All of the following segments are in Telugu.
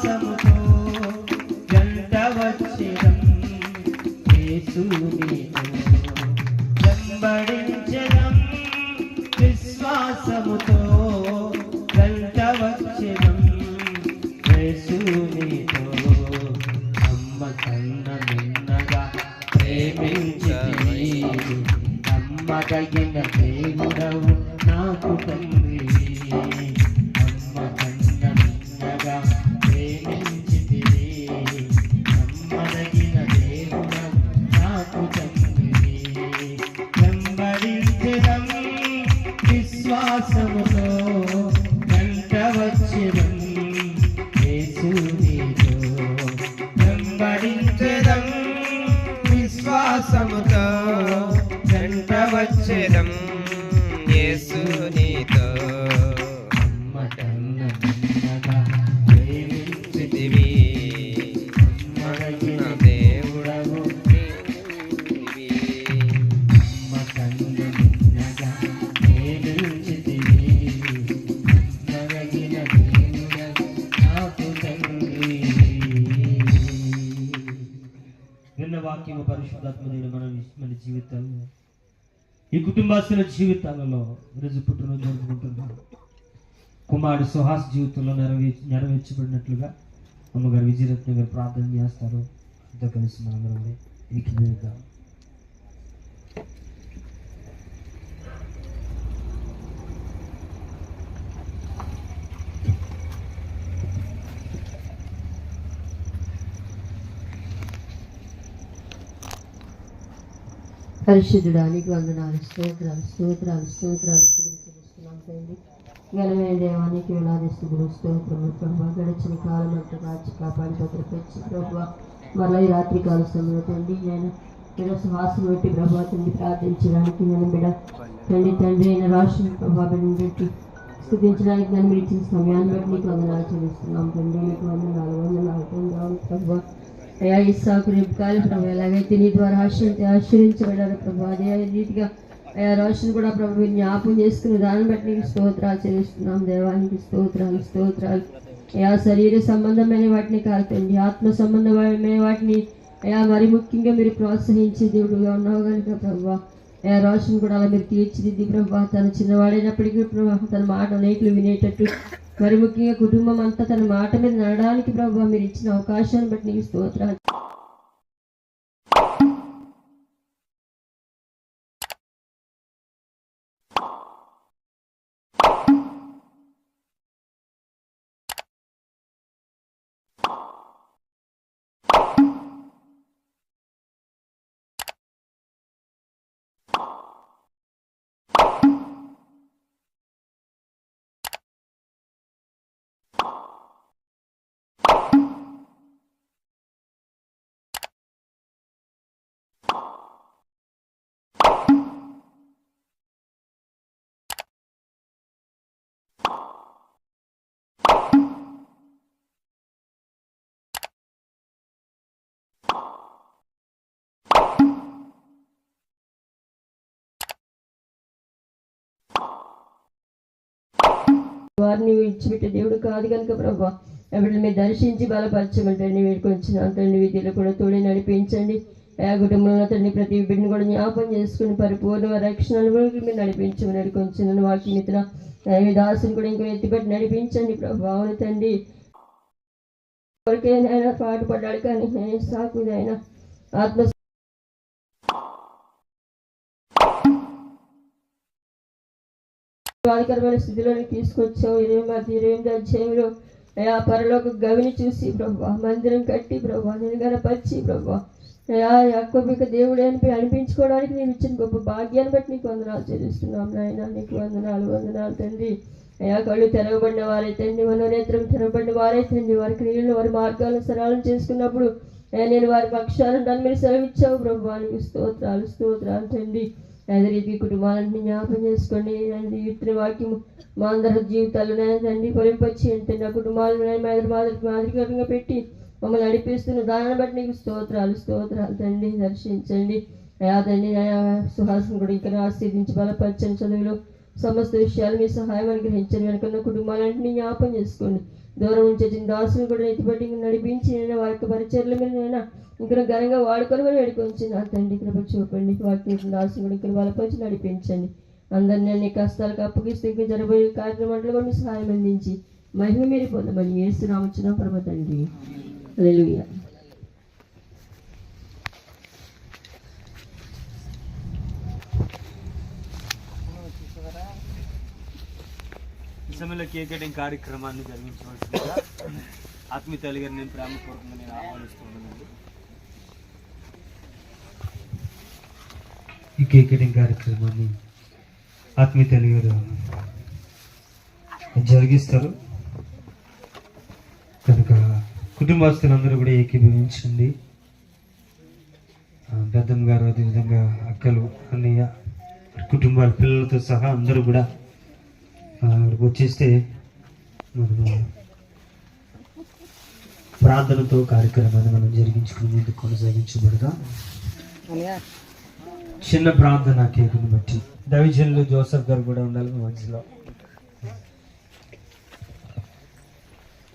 విశ్వాసముతో జంట వచ్చెదం యేసు విశ్వాసముతో జంట వచ్చెదం యేసు అమ్మ కన్న వాక్యము మన మన జీవితాల్లో ఈ కుటుంబాస్తుల జీవితాలలో రోజు పుట్టినరోజు జరుపుకుంటున్నాం. కుమారుడు సుహాస్ జీవితంలో నెరవే నెరవేర్చబడినట్లుగా అమ్మగారు విజయరత్న గారు ప్రార్థన చేస్తారు. అంతా కలిసి మనందరం ఏకీభవిద్దాం. పరిశుద్ధుడానికి వందనాలు. స్తోత్రాలు స్తోత్రాలు స్తోత్రాలు చెల్లిస్తున్నాం తండ్రి ఘనమైన దేవానికి వేలాది స్థితులు స్తోత్రములు ప్రభావ గడిచిన కాలం అంతా కాచి కాపాడి భద్రపరిచి ప్రభావ మరలా ఈ రాత్రి కాల సమయంలో తండ్రి నేను బిడ శ్వాసం పెట్టి ప్రభావ తండ్రి ప్రార్థించడానికి నేను బిడ తండ్రి తండ్రి అయిన రాష్ట్రం ప్రభావ పెట్టి స్థుతించడానికి నన్ను మీరు ఇచ్చిన సమయాన్ని బట్టి నీకు వందనాలు చెల్లిస్తున్నాం. తండ్రి నీకు వందనాలు వందనాలు తండ్రి అవును ప్రభావ అయా ఇస్సాకు రేపుకాలు ప్రభు ఎలాగైతే నీ ద్వారా ఆశ్రయించి ఆశ్రయించబడారు ప్రభు. అదే రీతిగా అయా రోషన్ కూడా ప్రభు జ్ఞాపం చేసుకుని దాన్ని బట్టి నీకు స్తోత్రాలు చెల్లిస్తున్నాం. దేవానికి స్తోత్రాలు స్తోత్రాలు. అయా శరీర సంబంధమైన వాటిని కాల్పండి ఆత్మ సంబంధమైన వాటిని అయా మరి ముఖ్యంగా మీరు ప్రోత్సహించే దేవుడుగా ఉన్నావు కనుక ప్రభు. అయా రోషన్ కూడా అలా మీరు తీర్చిదిద్ది ప్రభు. తను చిన్నవాడైనప్పటికీ ప్రభు తన మాట అనేకులు వినేటట్టు మరి ముఖ్యంగా కుటుంబం అంతా తన మాట మీద నడడానికి ప్రభావ మీరు ఇచ్చిన అవకాశాన్ని బట్టి నీకు స్తోత్రాలు. వారిని విడిచిపెట్టే దేవుడు కాదు కనుక ప్రభా ఎవరిని మీరు దర్శించి బలపరచమంటే తండ్రి మీరు కొంచెం తండ్రి కూడా తోడే నడిపించండి. ఆ కుటుంబంలో తండ్రి ప్రతి బిడ్డను కూడా జ్ఞాపం చేసుకుని పరిపూర్ణ రక్షణ అనుభవం మీరు నడిపించమని కొంచెం వాక్యం ఇతర దాసుని కూడా ఇంకో ఎత్తిపెట్టి నడిపించండి ప్రభు. తండ్రి. ఎవరికైనా పాటు పడ్డాడు కానీ నేను సాకు ఆయన ఆత్మ బాధకరమైన స్థితిలోకి తీసుకొచ్చావు. ఇరవై మధ్య ఇరవై ఎనిమిది అధ్యాయంలో ఆ పరలోక గవిని చూసి ప్రభా మందిరం కట్టి ప్రభా నేను గనపరిచి ప్రభా యాకోబిక దేవుడే అని అనిపించుకోవడానికి నేను ఇచ్చిన గొప్ప భాగ్యాన్ని బట్టి నీకు వందనాలు చెల్లిస్తున్నాం నాయన. నీకు వందనాలు వందనాలు తండ్రి. అయా కళ్ళు తెరవబడిన వారైతండి మనోనేత్రం తెరవబడిన వారైతండి వారి క్రియలను వారి మార్గాలను సరళం చేసుకున్నప్పుడు నేను వారి పక్షాలను నన్ను మీరు సెలవిచ్చావు ప్రభా. స్తోత్రాలు స్తోత్రాలు తండ్రి. అదే రీతి కుటుంబాలన్నీ జ్ఞాపం చేసుకోండి. అండి ఇతర వాక్యం మా అందరి జీవితాలు తండ్రి పొలింపచ్చి అంటే నా కుటుంబాలను మాదిరి మాదిరి మాదిరికరంగా పెట్టి మమ్మల్ని నడిపిస్తున్న దానిని బట్టి నీకు స్తోత్రాలు స్తోత్రాలు తండ్రి దర్శించండి. అయా తండ్రి అయా సుహాసం కూడా ఇంకా ఆశీర్దించి బలపరచని చదువులు సమస్త విషయాలు మీ సహాయం అనుగ్రహించండి. వెనుకన్న కుటుంబాలన్నింటినీ జ్ఞాపం చేసుకోండి. దూరం నుంచి వచ్చిన దాసులు కూడా ఎత్తిపట్టి నడిపించి నేను వారి యొక్క పరిచర్ల మీద నేను ఇక్కడ ఘనంగా వాడుకొని కూడా వేడుకొంచి నా తండ్రి కృప చూపండి. వాటిని దాసులు కూడా ఇక్కడ బలపరిచి నడిపించండి. అందరినీ అన్ని కష్టాలకు అప్పగిస్తే ఇంకా జరగబోయే కార్యక్రమాల్లో కూడా మీ సహాయం అందించి మహిమ మీరు పొందమని ఏసు రామచ్చిన ప్రభ తండ్రి. హల్లెలూయా ఈ సమయంలో కేక్ కటింగ్ కార్యక్రమాన్ని జరిగించవలసిందిగా ఆత్మీయ తల్లి గారిని నేను ప్రేమపూర్వకంగా నేను ఆహ్వానిస్తున్నానండి. ఈ కేక్ కటింగ్ కార్యక్రమాన్ని ఆత్మీయ తల్లి గారు జరిగిస్తారు. కుటుంబస్తులందరూ కూడా ఏకీభవించండి. పెద్దమ్మ గారు అదేవిధంగా అక్కలు అన్నయ్య కుటుంబాల పిల్లలతో సహా అందరూ కూడా ఇక్కడికి వచ్చేస్తే మనము ప్రార్థనతో కార్యక్రమాన్ని మనం జరిగించుకుని ముందుకు కొనసాగించబడగా చిన్న ప్రార్థన కేకుని బట్టి. దవిజన్లు జోసఫ్ గారు కూడా ఉండాలి మధ్యలో.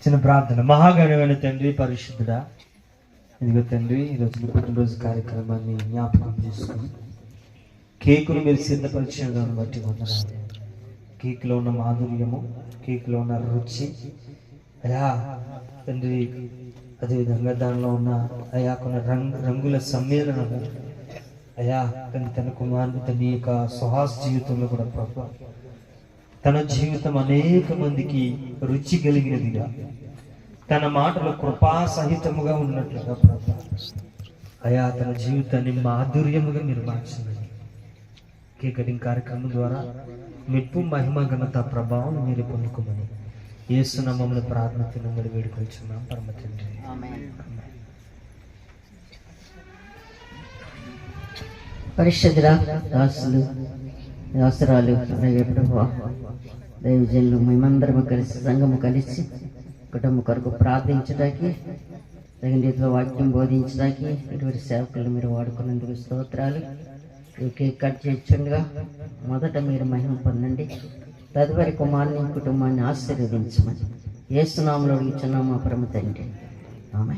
చిన్న ప్రార్థన. మహాగణమైన తండ్రి పరిశుద్ధుడా ఇదిగో తండ్రి ఈరోజు నీ పుట్టినరోజు కార్యక్రమాన్ని జ్ఞాపకం చేసుకుని కేకును మీరు సిద్ధపరిచిన దాన్ని బట్టి వందనాలు. కేక్లో ఉన్న మాధుర్యము కేక్లో ఉన్న రుచి అయా తండ్రి అదేవిధంగా దానిలో ఉన్న అయా కొన్ని రంగు రంగుల సమ్మేళనము అయా తన తన కుమారుని తన యొక్క సుహాస్ జీవితంలో కూడా ప్రభావం తన జీవితం అనేక మందికి రుచి కలిగినదిగా తన మాటలు కృపా సహితముగా ఉన్నట్లుగా ప్రభు. అయా తన జీవితాన్ని మాధుర్యముగా మీరు మార్చండి కేక్ కటింగ్ కార్యక్రమం ద్వారా మెప్పు మహిమ ఘనత ప్రభావం మీరు పొందుకోమని ఏసునామములు ప్రార్థన తినమని వేడుకొచ్చున్నాం పరమ తండ్రి. పరిశుద్ధ దాసులు అవసరాలు అలాగే ప్రభా దైవజనులు మేమందరము కలిసి సంఘము కలిసి కుటుంబ కొరకు ప్రార్థించడానికి తగిన రీతిలో వాక్యం బోధించడానికి ఇటువంటి సేవకులు మీరు వాడుకున్నందుకు స్తోత్రాలు. ఈ కేక్ కట్ చేస్తుండగా మొదట మీరు మహిమ పొందండి. తదుపరి కుమారుని కుటుంబాన్ని ఆశీర్వదించమని ఏసునామలో అడుగుచున్నాం మా పరమ తండ్రి. ఆమె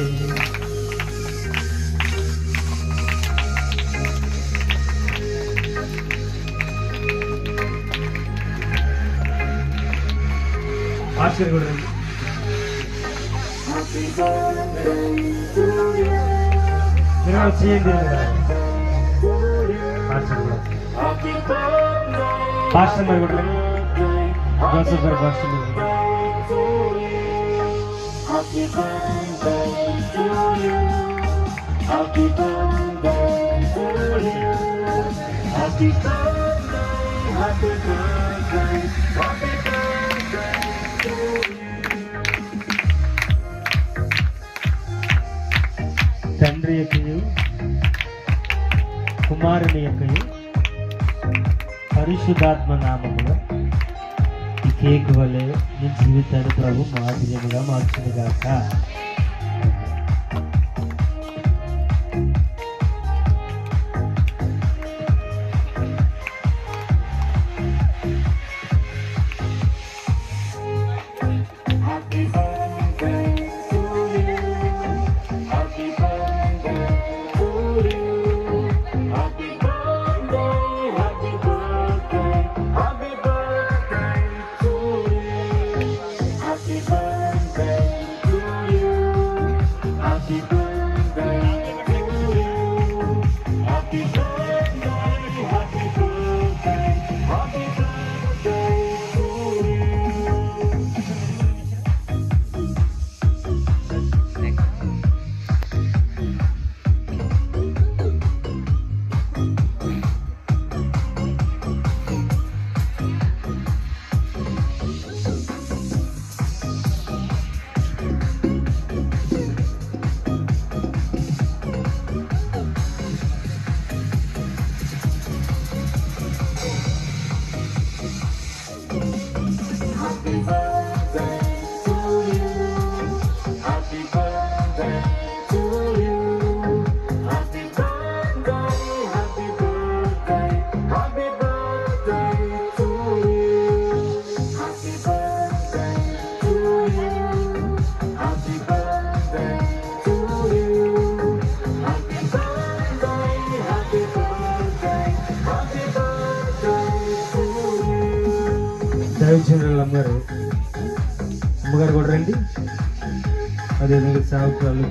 Raveena happy birthday to you happy birthday ఆశ్చర్య కూడా రండి. మీరు కూడా చేయండి ఆశ్చర్య కూడా. పాస్టర్ మరి కూడా రండి. జోసఫ్ గారు పాస్టర్ మరి కూడా. తండ్రి యొక్కయు కుమారుని యొక్కయు పరిశుద్ధాత్మ నామములో ఈ కేక్ వలె నీ జీవితాన్ని ప్రభు మాధుర్యముగా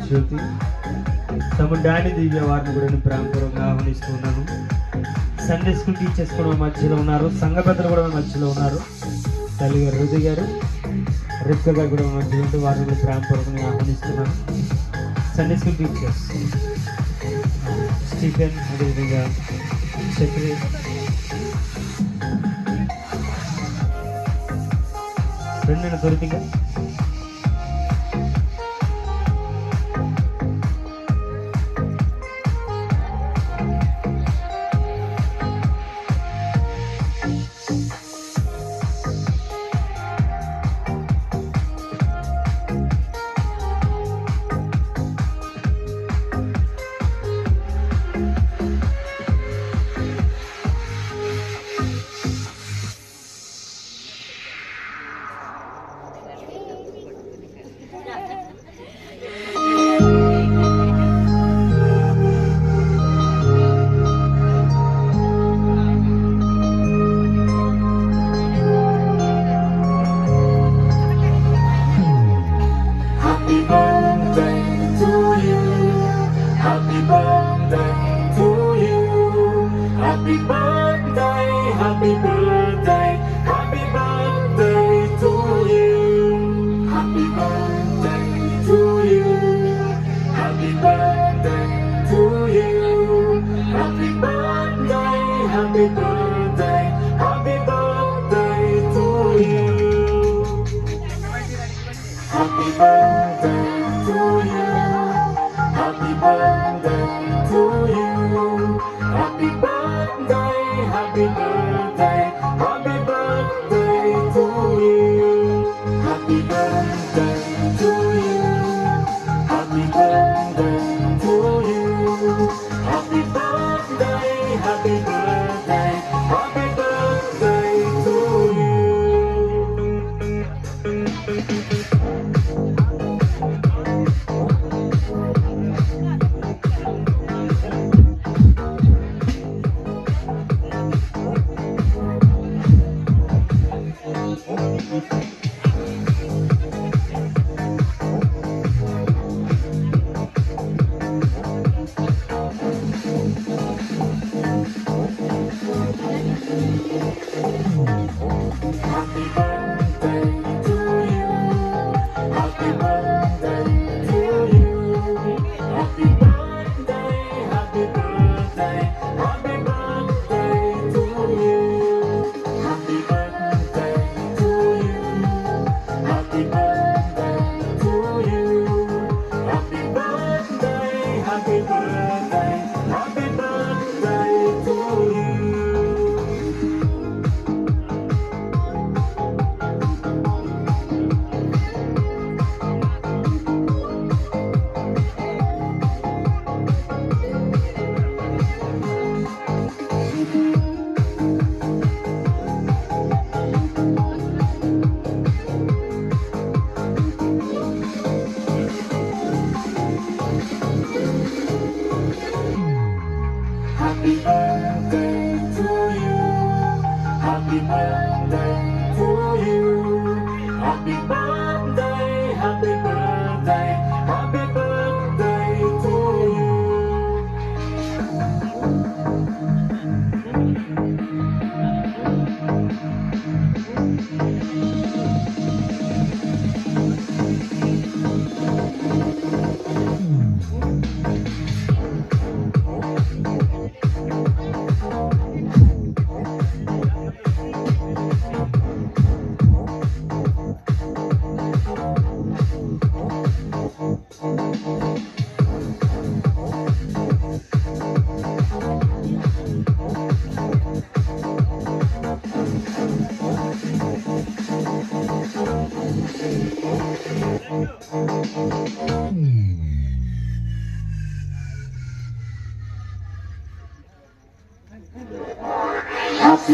జ్యోతి. తమ డాడీ దివ్య వారిని కూడా నేను ప్రేమపూర్వకంగా ఆహ్వానిస్తున్నాను. సండే స్కూల్ టీచర్స్ కూడా మధ్యలో ఉన్నారు. సంఘ పెద్దలు కూడా మధ్యలో ఉన్నారు. తల్లిగారు రుది గారు రిప్క గారు కూడా మధ్యలో ఉంటే వారిని కూడా ప్రేమపూర్వకంగా ఆహ్వానిస్తున్నాను. Sunday school teachers. స్టీఫెన్ అదేవిధంగా చక్రి రెండు దొరికిగా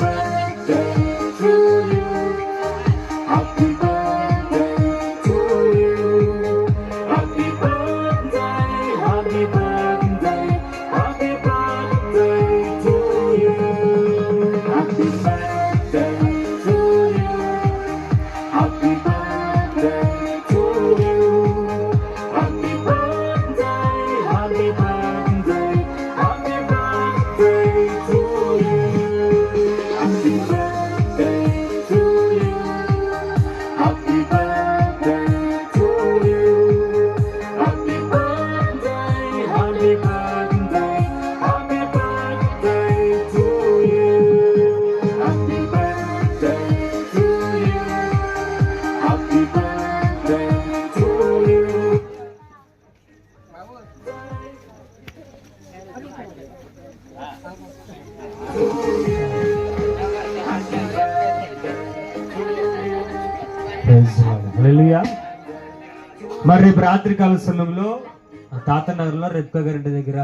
break రాత్రికాల సమయంలో ఆ తాత నగర్లో రెప్కా గారింటి దగ్గర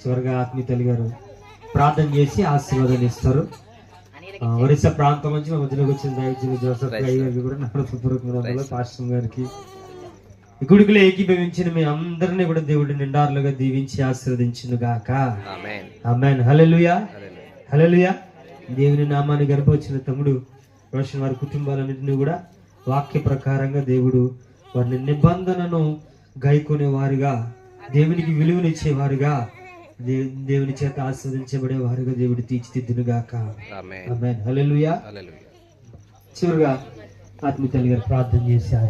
చివరిగా ఆత్మీయ తల్లి గారు ప్రార్థన చేసి ఆశీర్వాదాన్ని ఇస్తారు. ఒరిస్సా ప్రాంతం నుంచి మా మధ్యలోకి వచ్చిన దైవజన జోసఫ్ గారి గారికి కూడా నా హృదయపూర్వకమైన పాస్టర్ గారికి. గుడికలో ఏకీభవించిన మీ అందరినీ కూడా దేవుడు నిండారులుగా దీవించి ఆశీర్వదించును గాక. హల్లెలూయా హల్లెలూయా. హల్లెలూయా దేవుని నామాన్ని గర్భవచ్చిన తమ్ముడు రోషన్ వారి కుటుంబాలన్నింటినీ కూడా వాక్య ప్రకారంగా దేవుడు వారిని నిబంధనను గైకొనే వారుగా దేవునికి విలువనిచ్చే వారుగా దే- దేవుని చేత ఆస్వాదించబడే వారుగా దేవుడు తీర్చిదిద్దునుగాక. చివరిగా ఆత్మీయ గారు ప్రార్థన చేశారు.